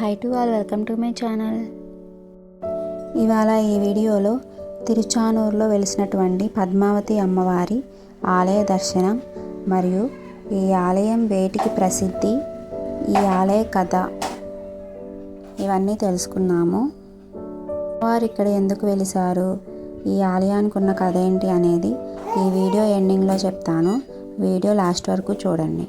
Hi to all welcome to my channel ఇవాళ ఈ వీడియోలో తిరుచానూరులో వెలిసినటువంటి పద్మావతి అమ్మవారి ఆలయ దర్శనం మరియు ఈ ఆలయం వేటికి ప్రసిద్ధి ఈ ఆలయ కథ. ఇవన్నీ తెలుసుకున్నాము వారు ఇక్కడ ఎందుకు వెలిసారు ఈ ఆలయానికి ఉన్న కథ ఏంటి అనేది ఈ వీడియో ఎండింగ్లో చెప్తాను. వీడియో లాస్ట్ వరకు చూడండి.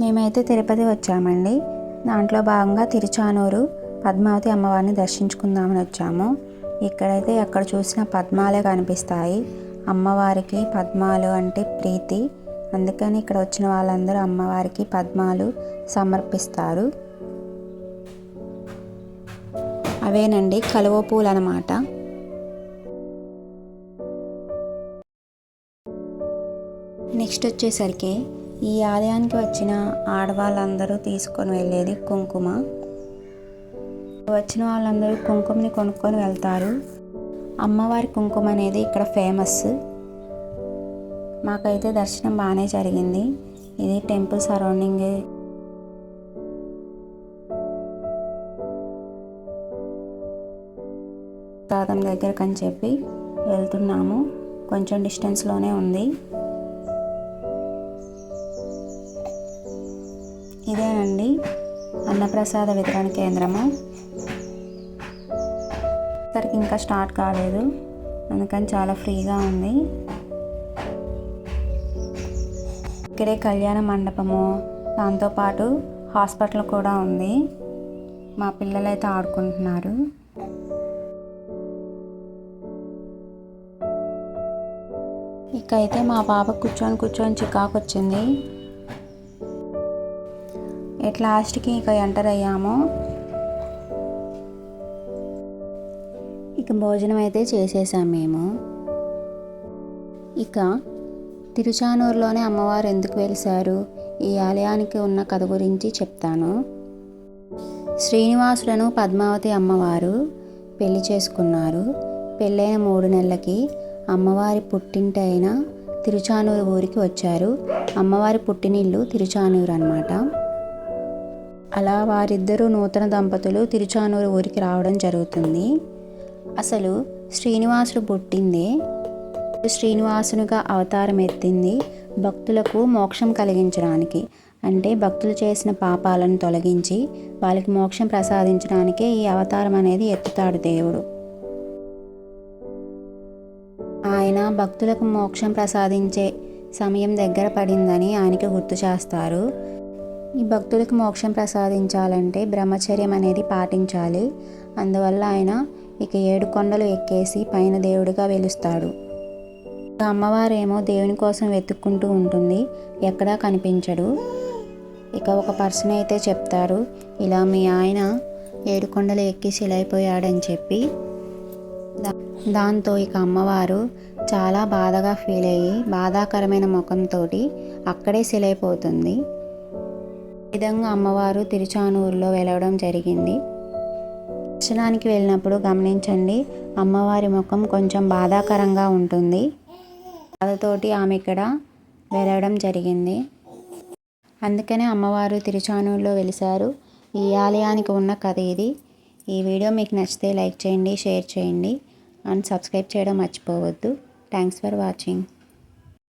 మేమైతే తిరుపతి వచ్చామండి. దాంట్లో భాగంగా తిరుచానూరు పద్మావతి అమ్మవారిని దర్శించుకుందామని వచ్చాము. ఇక్కడైతే ఎక్కడ చూసిన పద్మాలే కనిపిస్తాయి. అమ్మవారికి పద్మాలు అంటే ప్రీతి. అందుకని ఇక్కడ వచ్చిన వాళ్ళందరూ అమ్మవారికి పద్మాలు సమర్పిస్తారు. అవేనండి కలువ పూలు అన్నమాట. నెక్స్ట్ వచ్చేసరికి ఈ ఆలయానికి వచ్చిన ఆడవాళ్ళందరూ తీసుకొని వెళ్ళేది కుంకుమ. వచ్చిన వాళ్ళందరూ కుంకుమని కొనుక్కొని వెళ్తారు. అమ్మవారి కుంకుమ అనేది ఇక్కడ ఫేమస్. మాకైతే దర్శనం బాగానే జరిగింది. ఇది టెంపుల్ సరౌండింగ్. పాదం దగ్గరకు అని చెప్పి వెళ్తున్నాము. కొంచెం డిస్టెన్స్లోనే ఉంది. ఇదేనండి అన్నప్రసాద వితరణ కేంద్రము. ఇక్కడికి ఇంకా స్టార్ట్ కాలేదు అందుకని చాలా ఫ్రీగా ఉంది. ఇక్కడే కళ్యాణ మండపము దాంతోపాటు హాస్పిటల్ కూడా ఉంది. మా పిల్లలు అయితే ఆడుకుంటున్నారు. ఇక అయితే మా పాప కూర్చొని కూర్చొని చికాకు వచ్చింది ఎట్ లాస్ట్కి ఇక ఎంటర్ అయ్యాము. ఇక భోజనం అయితే చేసేసాం మేము. ఇక తిరుచానూరులోనే అమ్మవారు ఎందుకు వెలిశారు? ఈ ఆలయానికి ఉన్న కథ గురించి చెప్తాను. శ్రీనివాసులను పద్మావతి అమ్మవారు పెళ్ళి చేసుకున్నారు. పెళ్ళైన మూడు నెలలకి అమ్మవారి పుట్టింటి అయిన తిరుచానూరు ఊరికి వచ్చారు. అమ్మవారి పుట్టినిల్లు తిరుచానూరు అనమాట అలా వారిద్దరూ నూతన దంపతులు తిరుచానూరు ఊరికి రావడం జరుగుతుంది. అసలు శ్రీనివాసుడు పుట్టిందే? శ్రీనివాసునిగా అవతారం ఎత్తింది భక్తులకు మోక్షం కలిగించడానికి. అంటే భక్తులు చేసిన పాపాలను తొలగించి వాళ్ళకి మోక్షం ప్రసాదించడానికే ఈ అవతారం అనేది ఎత్తుతాడు దేవుడు. ఆయన భక్తులకు మోక్షం ప్రసాదించే సమయం దగ్గర పడిందని ఆయనకి గుర్తు చేస్తారు. ఈ భక్తులకు మోక్షం ప్రసాదించాలంటే బ్రహ్మచర్యం అనేది పాటించాలి. అందువల్ల ఆయన ఇక ఏడు కొండలు ఎక్కేసి పైన దేవుడిగా వెలుస్తాడు. అమ్మవారేమో దేవుని కోసం వెతుక్కుంటూ ఉంటుంది. ఎక్కడా కనిపించడు. ఇక ఒక పర్సన్ అయితే చెప్తారు ఇలా మీ ఆయన ఏడు కొండలు ఎక్కి శిలైపోయాడని చెప్పి. దాంతో ఇక అమ్మవారు చాలా బాధగా ఫీల్ అయ్యి బాధాకరమైన ముఖంతో అక్కడే శిలైపోతుంది. విధంగా అమ్మవారు తిరుచానూరులో వెలవడం జరిగింది. దర్శనానికి వెళ్ళినప్పుడు గమనించండి అమ్మవారి ముఖం కొంచెం బాధాకరంగా ఉంటుంది. బాధతోటి ఆమె ఇక్కడ వెలవడం జరిగింది. అందుకనే అమ్మవారు తిరుచానూరులో వెలిశారు. ఈ ఆలయానికి ఉన్న కథ ఇది. ఈ వీడియో మీకు నచ్చితే లైక్ చేయండి షేర్ చేయండి. అండ్ సబ్స్క్రైబ్ చేయడం మర్చిపోవద్దు. Thanks for watching.